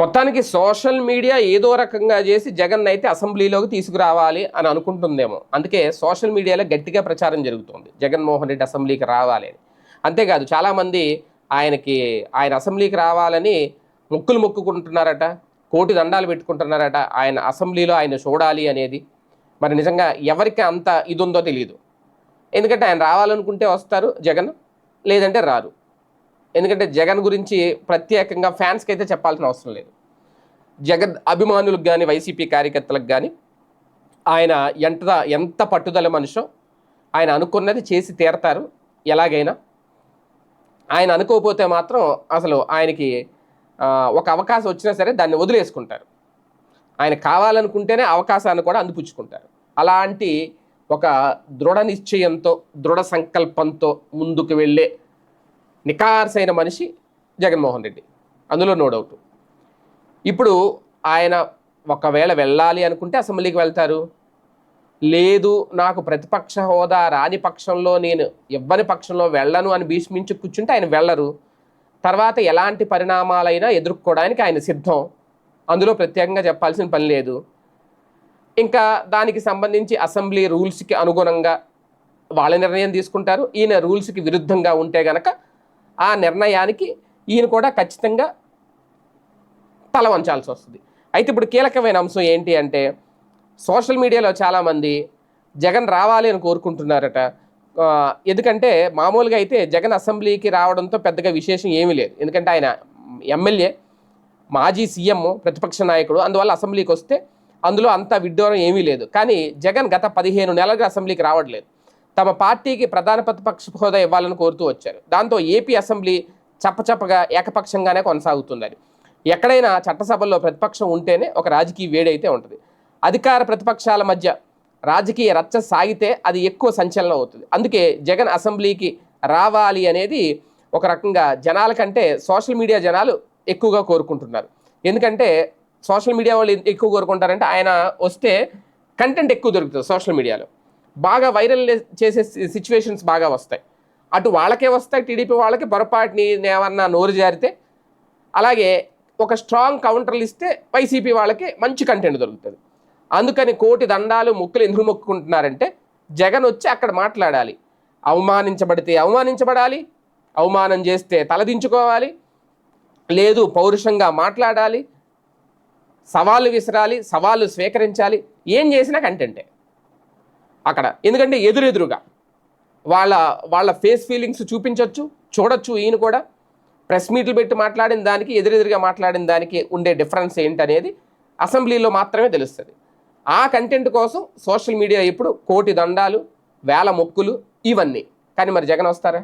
మొత్తానికి social media ఏదో రకంగా చేసి జగన్ అయితే అసెంబ్లీలోకి తీసుకురావాలి అని అనుకుంటుందేమో. అందుకే సోషల్ మీడియాలో గట్టిగా ప్రచారం జరుగుతుంది. జగన్మోహన్ రెడ్డి అసెంబ్లీకి రావాలి అని. అంతేకాదు చాలామంది ఆయనకి ఆయన అసెంబ్లీకి రావాలని ముక్కులు మొక్కుకుంటున్నారట కోటి దండాలు పెట్టుకుంటున్నారట ఆయన అసెంబ్లీలో ఆయన చూడాలి అనేది. మరి నిజంగా ఎవరికి అంత ఇది ఉందో తెలియదు ఎందుకంటే ఆయన రావాలనుకుంటే వస్తారు జగన్ లేదంటే రారు. ఎందుకంటే జగన్ గురించి ప్రత్యేకంగా ఫ్యాన్స్కి అయితే చెప్పాల్సిన అవసరం లేదు. జగన్ అభిమానులకు కానీ వైసీపీ కార్యకర్తలకు కానీ ఆయన ఎంత ఎంత పట్టుదల మనిషో ఆయన అనుకున్నది చేసి తీరతారు. ఎలాగైనా ఆయన అనుకోకపోతే మాత్రం అసలు ఆయనకి ఒక అవకాశం వచ్చినా సరే దాన్ని వదిలేసుకుంటారు. ఆయన కావాలనుకుంటేనే అవకాశాన్ని కూడా అందిపుచ్చుకుంటారు. అలాంటి ఒక దృఢ నిశ్చయంతో దృఢ సంకల్పంతో ముందుకు వెళ్ళే నికార్సైన మనిషి జగన్మోహన్ రెడ్డి. అందులో నో డౌట్ ఇప్పుడు ఆయన ఒకవేళ వెళ్ళాలి అనుకుంటే అసెంబ్లీకి వెళ్తారు. లేదు నాకు ప్రతిపక్ష హోదా రాని పక్షంలో నేను ఇవ్వని పక్షంలో వెళ్ళను అని భీష్మించి కూర్చుంటే ఆయన వెళ్ళరు. తర్వాత ఎలాంటి పరిణామాలైనా ఎదుర్కోవడానికి ఆయన సిద్ధం. అందులో ప్రత్యేకంగా చెప్పాల్సిన పని లేదు. ఇంకా దానికి సంబంధించి అసెంబ్లీ రూల్స్కి అనుగుణంగా వాళ్ళ నిర్ణయం తీసుకుంటారు. ఈయన రూల్స్కి విరుద్ధంగా ఉంటే గనక ఆ నిర్ణయానికి ఈయన కూడా ఖచ్చితంగా తల వంచాల్సి వస్తుంది. అయితే ఇప్పుడు కీలకమైన అంశం ఏంటి అంటే సోషల్ మీడియాలో చాలామంది జగన్ రావాలి అని కోరుకుంటున్నారట. ఎందుకంటే మామూలుగా అయితే జగన్ అసెంబ్లీకి రావడంతో పెద్దగా విశేషం ఏమీ లేదు. ఎందుకంటే ఆయన ఎమ్మెల్యే మాజీ సీఎం ప్రతిపక్ష నాయకుడు. అందువల్ల అసెంబ్లీకి వస్తే అందులో అంత విడ్డూరం ఏమీ లేదు. కానీ జగన్ గత పదిహేను నెలలుగా అసెంబ్లీకి రావట్లేదు. తమ పార్టీకి ప్రధాన ప్రతిపక్ష హోదా ఇవ్వాలని కోరుతూ వచ్చారు. దాంతో ఏపీ అసెంబ్లీ చప్పచప్పగా ఏకపక్షంగానే కొనసాగుతుంది ఎక్కడైనా చట్టసభల్లో ప్రతిపక్షం ఉంటేనే ఒక రాజకీయ వేడైతే ఉంటుంది. అధికార ప్రతిపక్షాల మధ్య రాజకీయ రచ్చ సాగితే అది ఎక్కువ సంచలనం అవుతుంది. అందుకే జగన్ అసెంబ్లీకి రావాలి అనేది ఒక రకంగా జనాల కంటే సోషల్ మీడియా జనాలు ఎక్కువగా కోరుకుంటున్నారు. ఎందుకంటే సోషల్ మీడియా వాళ్ళు ఎక్కువ కోరుకుంటారంటే ఆయన వస్తే కంటెంట్ ఎక్కువ దొరుకుతుంది సోషల్ మీడియాలో. బాగా వైరల్ చేసే సిచ్యువేషన్స్ బాగా వస్తాయి. అటు వాళ్ళకే వస్తాయి టీడీపీ వాళ్ళకి పొరపాటుని ఏమన్నా నోరు జారితే అలాగే ఒక స్ట్రాంగ్ కౌంటర్లు ఇస్తే వైసీపీ వాళ్ళకి మంచి కంటెంట్ దొరుకుతుంది. అందుకని కోటి దండాలు ముక్కులు ఎందుకు మొక్కుకుంటున్నారంటే జగన్ వచ్చి అక్కడ మాట్లాడాలి. అవమానించబడితే అవమానించబడాలి అవమానం చేస్తే తలదించుకోవాలి లేదు పౌరుషంగా మాట్లాడాలి సవాళ్ళు విసరాలి సవాళ్ళు స్వీకరించాలి ఏం చేసినా కంటెంటే అక్కడ. ఎందుకంటే ఎదురెదురుగా వాళ్ళ వాళ్ళ ఫేస్ ఫీలింగ్స్ చూపించవచ్చు చూడొచ్చు ఈయన కూడా. ప్రెస్ మీట్లు పెట్టి మాట్లాడిన దానికి ఎదురెదురుగా మాట్లాడిన దానికి ఉండే డిఫరెన్స్ ఏంటనేది అసెంబ్లీలో మాత్రమే తెలుస్తుంది. ఆ కంటెంట్ కోసం సోషల్ మీడియా ఇప్పుడు కోటి దండాలు వేల మొక్కులు ఇవన్నీ. కానీ మరి జగన్ వస్తారా?